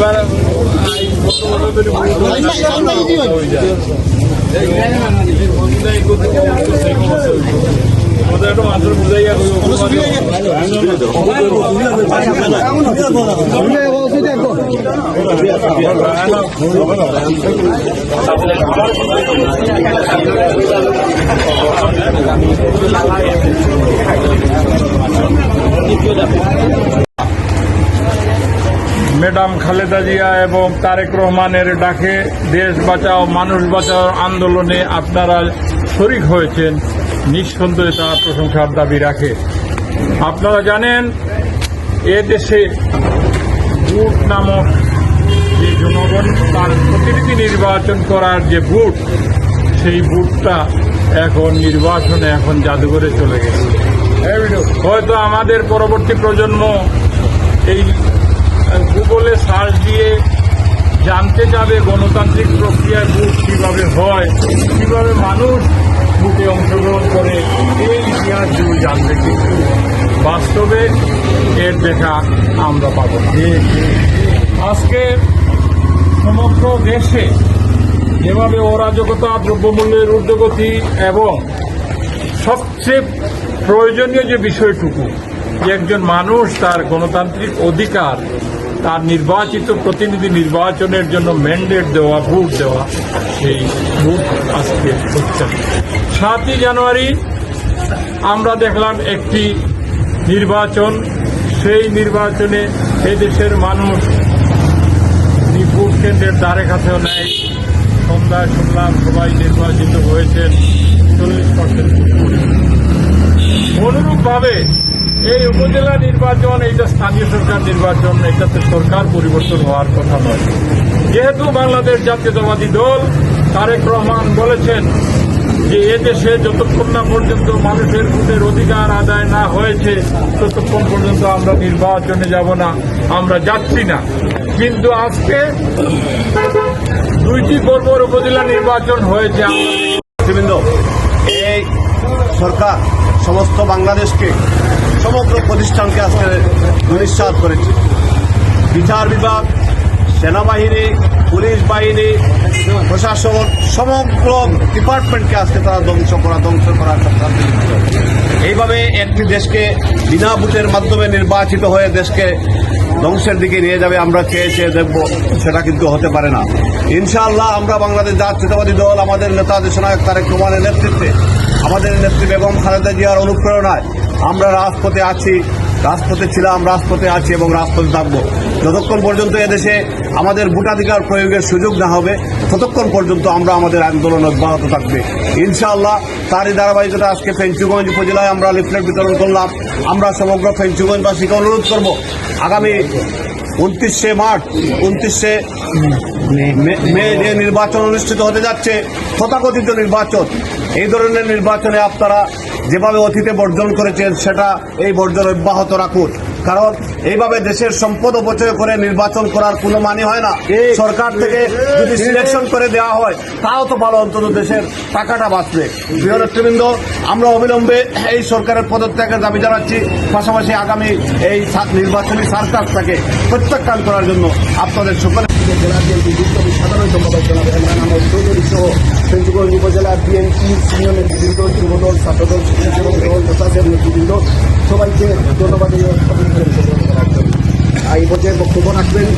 এবার এই কত বছর ধরে ভোট হয়ে যায়। এই করতে করতে সেই সমস্যা হইছে। আমাদের একটা মানুষের বুঝাইয়া কই ম্যাডাম খালেদা জিয়া এবং তারেক রহমানের ডাকে দেশ বাঁচাও, মানুষ বাঁচাও আন্দোলনে আপনারা শরিক হয়েছেন। নিঃসন্দেহে তার প্রশংসার দাবি রাখে। আপনারা জানেন, এ দেশে ভোট নামক যে জনগণ, তার প্রতিনিধি নির্বাচন করার যে ভোট, সেই ভোটটা এখন নির্বাচনে এখন জাদুঘরে চলে গেছে। হয়তো আমাদের পরবর্তী প্রজন্ম এই জানতে যাবে গণতান্ত্রিক প্রক্রিয়ায় ভোট কীভাবে হয়, কীভাবে মানুষ ভোটে অংশগ্রহণ করে, এই ইতিহাসগুলো জানবে কিন্তু বাস্তবে এর দেখা আমরা পাবো। আজকে সমগ্র দেশে যেভাবে অরাজকতা, দ্রব্যমূল্যের ঊর্ধ্বগতি এবং সবচেয়ে প্রয়োজনীয় যে বিষয়টুকু, যে একজন মানুষ তার গণতান্ত্রিক অধিকার তার নির্বাচিত প্রতিনিধি নির্বাচনের জন্য ম্যান্ডেট দেওয়া ভোট দেওয়া, সেই ভোট আজকে হচ্ছে। সাতই জানুয়ারি আমরা দেখলাম একটি নির্বাচন। সেই নির্বাচনে এদেশের মানুষ ভোট কেন্দ্রের দ্বারে কাছেও নেয় সন্ধ্যায় শুনলাম সবাই নির্বাচিত হয়েছেন। চল্লিশ পার্সেন্ট অনুরূপভাবে এই উপজেলা নির্বাচন এইটা স্থানীয় সরকার নির্বাচন এটাতে সরকার পরিবর্তন হওয়ার কথা নয়। যেহেতু বাংলাদেশ জাতীয়তাবাদী দল, তারেক রহমান বলেছেন যে এদেশে যতক্ষণ না পর্যন্ত মানুষের ভোটের অধিকার আদায় না হয়েছে, ততক্ষণ পর্যন্ত আমরা নির্বাচনে যাব না, আমরা যাচ্ছি না। কিন্তু আজকে দুইটি পর্বর উপজেলা নির্বাচন হয়েছে। এই সরকার সমস্ত বাংলাদেশকে সমগ্র প্রতিষ্ঠানকে আজকে দুনিশ্বাস করেছে। বিচার বিভাগ, সেনাবাহিনী, পুলিশ বাহিনী, প্রশাসন, সমগ্র ডিপার্টমেন্টকে আজকে তারা ধ্বংস করা ধ্বংস করা এইভাবে একটি দেশকে বিনা ভোটের মাধ্যমে নির্বাচিত হয়ে দেশকে ধ্বংসের দিকে নিয়ে যাবে, আমরা চেয়ে চেয়ে দেখব, সেটা কিন্তু হতে পারে না। ইনশাআল্লাহ আমরা বাংলাদেশ জাতীয়তাবাদী দল, আমাদের নেতা দেশনায়ক তারেক রহমানের নেতৃত্বে, আমাদের নেত্রী বেগম খালেদা জিয়ার অনুপ্রেরণায় আমরা রাজপথে আছি। রাজপথে ছিলাম, রাজপথে আছি এবং রাজপথে থাকব। যতক্ষণ পর্যন্ত এদেশে আমাদের ভোটাধিকার প্রয়োগের সুযোগ না হবে, ততক্ষণ পর্যন্ত আমরা আমাদের আন্দোলন অব্যাহত থাকবে। ইনশাআল্লাহ, তারই ধারাবাহিকতা আজকে ফেঞ্চুগঞ্জ উপজেলায় আমরা লিফলেট বিতরণ করলাম। আমরা সমগ্র ফেঞ্চুগঞ্জবাসীকে অনুরোধ করব, আগামী উনত্রিশে মার্চ, উনত্রিশে মে- যে নির্বাচন অনুষ্ঠিত হতে যাচ্ছে, তথাকথিত নির্বাচন, এই ধরনের নির্বাচনে আপনারা যেভাবে অতীতে বর্জন করেছেন সেটা এই বর্জন অব্যাহত রাখুন। কারণ এইভাবে দেশের সম্পদ অপচয় করে নির্বাচন করার কোনো মানে হয় না। সরকার থেকে যদি সিলেকশন করে দেওয়া হয় তাও তো ভালো অন্তত দেশের টাকাটা বাঁচবে। প্রিয় নেতৃবৃন্দ আমরা অবিলম্বে এই সরকারের পদত্যাগের দাবি জানাচ্ছি। পাশাপাশি আগামী এই নির্বাচনী সার্কাসটাকে প্রত্যাখ্যান করার জন্য আপনাদের সকলে জেলা সাধারণ সম্পাদক জনাব ইমরান আহমদ চৌধুরী সহ ফেঞ্চুগঞ্জ বিএনপি সিনিয়র নেতৃবৃন্দ, যুবদল, ছাত্রদল স্বেচ্ছাসেবক দল প্রশাসন নেতৃবৃন্দ, সবাইকে ধন্যবাদ এই পর্যায়ে বক্তব্য রাখবেন।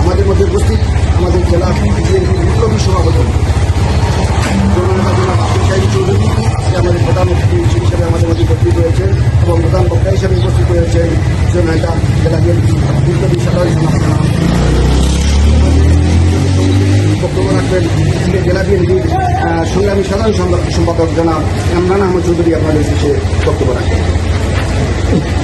আমাদের মধ্যে উপস্থিত আমাদের জেলা বিএনপি বিপ্লবী সভাপতি জননেতা জনাব আব্দুল কাইম চৌধুরী আমাদের প্রধান অতিথি হিসেবে আমাদের মধ্যে উপস্থিত রয়েছেন। জেলা বিএনপির সংগ্রামী সাধারণ সম্পাদক জনাব ইমরান আহমদ চৌধুরী আপনাদের কাছে বক্তব্য রাখবেন